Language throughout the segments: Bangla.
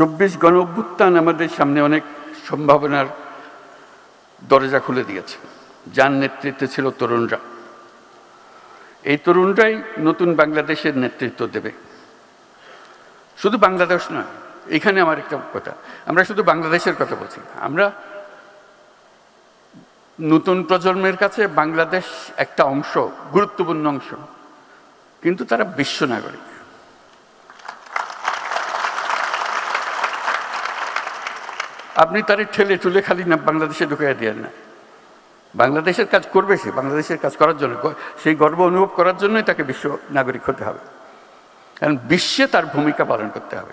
চব্বিশ গণ অভ্যুত্থান আমাদের সামনে অনেক সম্ভাবনার দরজা খুলে দিয়েছে। যার নেতৃত্বে ছিল তরুণরা। এই তরুণরাই নতুন বাংলাদেশের নেতৃত্ব দেবে। শুধু বাংলাদেশ নয়, এখানে আমার একটা কথা, আমরা শুধু বাংলাদেশের কথা বলছি আমরা নতুন প্রজন্মের কাছে বাংলাদেশ একটা অংশ, গুরুত্বপূর্ণ অংশ। কিন্তু তারা বিশ্ব নাগরিক। আপনি তারে ঠেলে ঠুলে খালি না বাংলাদেশে ঢুকিয়ে দিয়ে না। বাংলাদেশের কাজ করবে সে, বাংলাদেশের কাজ করার জন্য। সেই গর্ব অনুভব করার জন্যই তাকে বিশ্ব নাগরিক হতে হবে। কারণ বিশ্বে তার ভূমিকা পালন করতে হবে।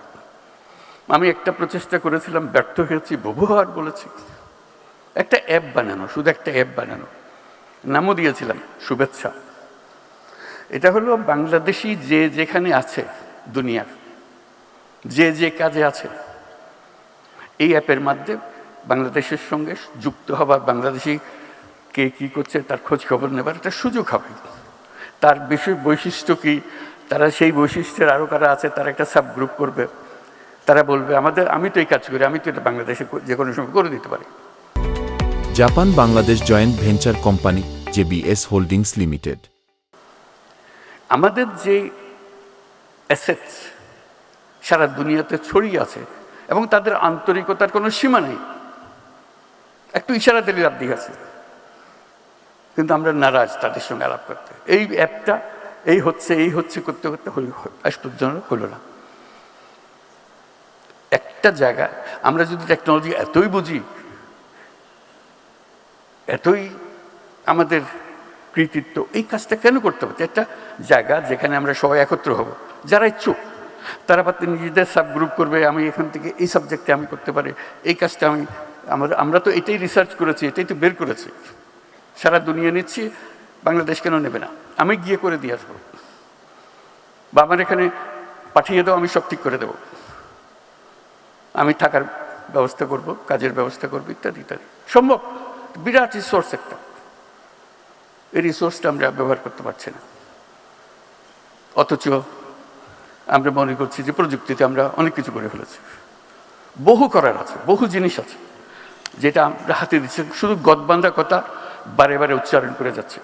আমি একটা প্রচেষ্টা করেছিলাম, ব্যর্থ হয়েছি, বহুবার বলেছি। একটা অ্যাপ বানানো, শুধু একটা অ্যাপ বানানো। নামও দিয়েছিলাম, শুভেচ্ছা। এটা হলো বাংলাদেশি যে যেখানে আছে দুনিয়ার, যে যে কাজে আছে। এই অ্যাপের মাধ্যমে বাংলাদেশের সঙ্গে যুক্ত হওয়া বাংলাদেশি কে কী করছে তার খোঁজ খবর নেবার একটা সুযোগ হবে। তার বিশেষ বৈশিষ্ট্য কি? তারা সেই বৈশিষ্ট্যের আরও কারা আছে তারা একটা সাব গ্রুপ করবে। তারা বলবে আমাদের আমি তো এই কাজ করি আমি তো এটা বাংলাদেশে যে কোনো সময় করে দিতে পারি। Japan Bangladesh joint venture company JBS holdings limited. আমাদের যে অ্যাসেটস সারা দুনিয়াতে ছড়িয়ে আছে এবং তাদের আন্তরিকতার কোনো সীমা নেই। একটু ইশারা দিলে লাভ আছে। কিন্তু আমরা নারাজ তাদের সঙ্গে আলাপ করতে। এই অ্যাপটা, এই হচ্ছে এই হচ্ছে, করতে করতে পর্যন্ত হলো না। একটা জায়গা, আমরা যদি টেকনোলজি এতই বুঝি, এতই আমাদের কৃতিত্ব, এই কাজটা কেন করতে হবে? একটা জায়গা যেখানে আমরা সবাই একত্র হব। যারা ইচ্ছুক তারা পাতে নিজেদের সাব গ্রুপ করবে, আমি এখান থেকে এই সাবজেক্টে আমি করতে পারি। এই কাজটা আমি, আমরা আমরা তো এটাই রিসার্চ করেছি, এটাই তো বের করেছি। সারা দুনিয়া নিচ্ছি, বাংলাদেশ কেন নেবে না? আমি গিয়ে করে দিয়ে আসব। বা আমার এখানে পাঠিয়ে দাও, আমি সব ঠিক করে দেবো। আমি থাকার ব্যবস্থা করব, কাজের ব্যবস্থা করব, ইত্যাদি ইত্যাদি। সম্ভব? বিরাট রিসোর্স একটা। এই রিসোর্সটা আমরা ব্যবহার করতে পারছি না। অথচ আমরা মনে করছি যে প্রযুক্তিতে আমরা অনেক কিছু করে ফেলেছি। বহু করার আছে, বহু জিনিস আছে, যেটা আমরা হাতে দিচ্ছি। শুধু গদবান্ধা কথা বারে বারে উচ্চারণ করে যাচ্ছে।